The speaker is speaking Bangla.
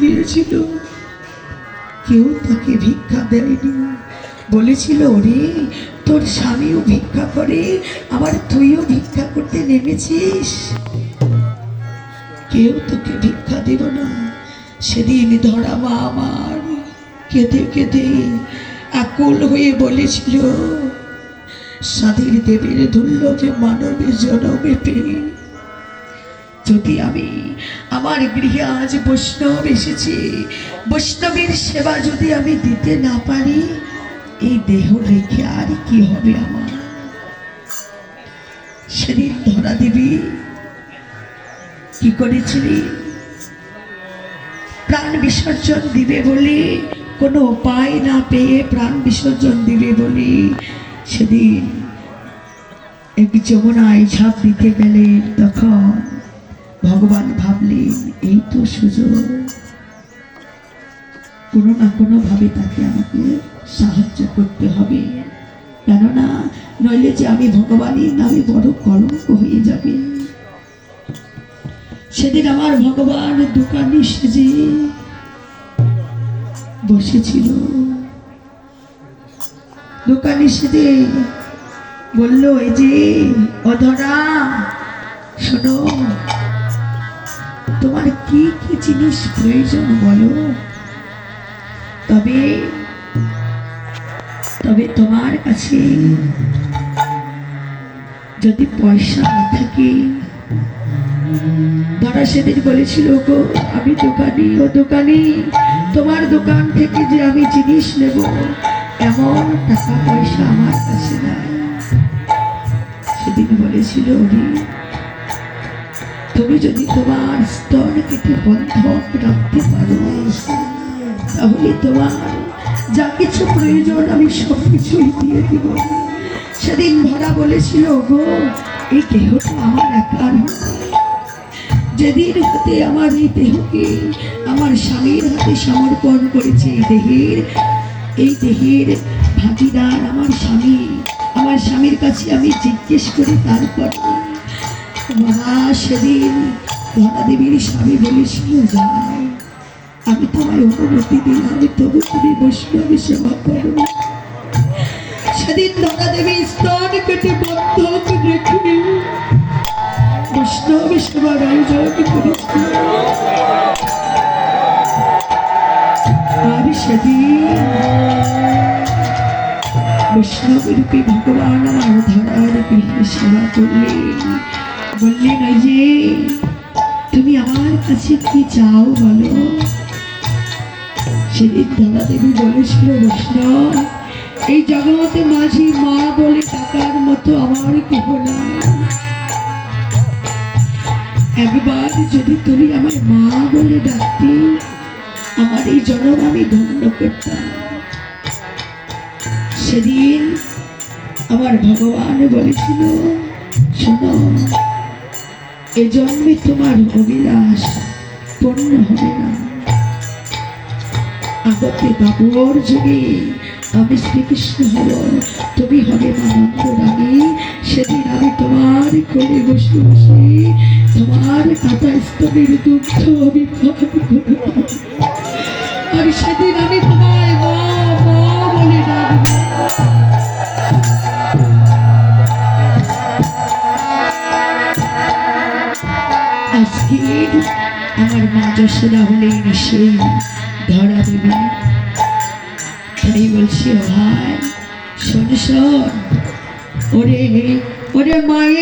গিয়েছিল কেউ তাকে ভিক্ষা দেয়নি। বলেছিল, ওরে, তোর স্বামীও ভিক্ষা করে, আবার তুইও ভিক্ষা করতে নেমেছিস। কেউ তোকে ভিক্ষা দেব না। সেদিন ধরা মা আমার কেঁদে কেঁদে আকুল হয়ে বলেছিল স্বাধীন দেবীর দুর্লভে মানবের জনমে পেয়ে যদি আমি আমার গৃহে আজ বৈষ্ণব এসেছি, বৈষ্ণবের সেবা যদি আমি দিতে না পারি, এই দেহ রেখে আর কি হবে আমার? সেদিন ধরা দেবী কি করেছিলি? প্রাণ বিসর্জন দিবে বলি কোনো উপায় না পেয়ে প্রাণ বিসর্জন দিবে বলি সেদিন এক যমুনায় ঝাঁপ দিতে গেলে তখন ভগবান ভাবলেন, এই তো সুযোগ। কোনো না কোনো ভাবে তাকে আমাকে সাহায্য করতে হবে। কেননা, নইলে যে আমি ভগবানের নামে বড় কলঙ্ক হয়ে যাবে। সেদিন আমার ভগবান দোকানে সেজে বসেছিল। দোকানে সেজে বলল, এই যে, অধরা, শোনো তোমার কি কি জিনিস প্রয়োজন বলো? তবে তবে তোমার কাছে যদি পয়সা না থাকে ধরা সেদিন বলেছিল গো আমি দোকানি, ও দোকানি, তোমার দোকান থেকে যে আমি জিনিস নেব, এমন টাকা পয়সা আমার কাছে নাই। সেদিন বলেছিল, ওরে তুমি যদি তোমার স্তর বন্ধক রাখতে পারো, তাহলে তোমার যা কিছু প্রয়োজন আমি সব কিছুই দিয়ে দিব। সেদিন ভরা বলেছিল গো এই দেহটা আমার একার যেদিন হাতে আমার এই দেহকে আমার স্বামীর হাতে সমর্পণ করেছে, এই দেহের এই দেহের ভাগিদার আমার স্বামী, আমার স্বামীর কাছে আমি জিজ্ঞেস করি, তারপর বাবা সেদিন ধরা দেবীর স্বামী বলেছিল যাও আমি তোমায় অনুমতি দিলাম, তবু তুমি বৈষ্ণবী সেবা করো সেদিন ধরা দেবী স্তন কেটে বন্ধক রেখে বৈষ্ণব সেবার আয়োজন করেছিল। আর সেদিন বৈষ্ণব রূপী ভগবান আমার ধরার গৃহে সেবা করলেন। বললেন ওই যে, তুমি আমার কাছে কি চাও বলো? সেদিন দাদা দেবী বলেছিল, বৈষ্ণব, এই জগতে মাঝি মা বলে টাকার মতো আমার কেহ নাই। একবার যদি তুমি আমার মা বলে ডাকতে, আমার এই জনম আমি ধন্য করতাম। সেদিন আমার ভগবান বলেছিল, শোনো এ জন্মে তোমার অভিলাষ, পূর্ণ হবে না। আগতে বাবুর যুগে আমি শ্রীকৃষ্ণ হব, তুমি হবে মানন্দ সেদিন আমি তোমার কোলে বসে বসে তোমার দুঃখ বিভাগ করব আর সেদিন আমি আজকে আমার মা যশোদা হলেন সেই ধরা দেবে। তাই বলছি ভাই, শোন শোন, ওরে ওরে মায়ের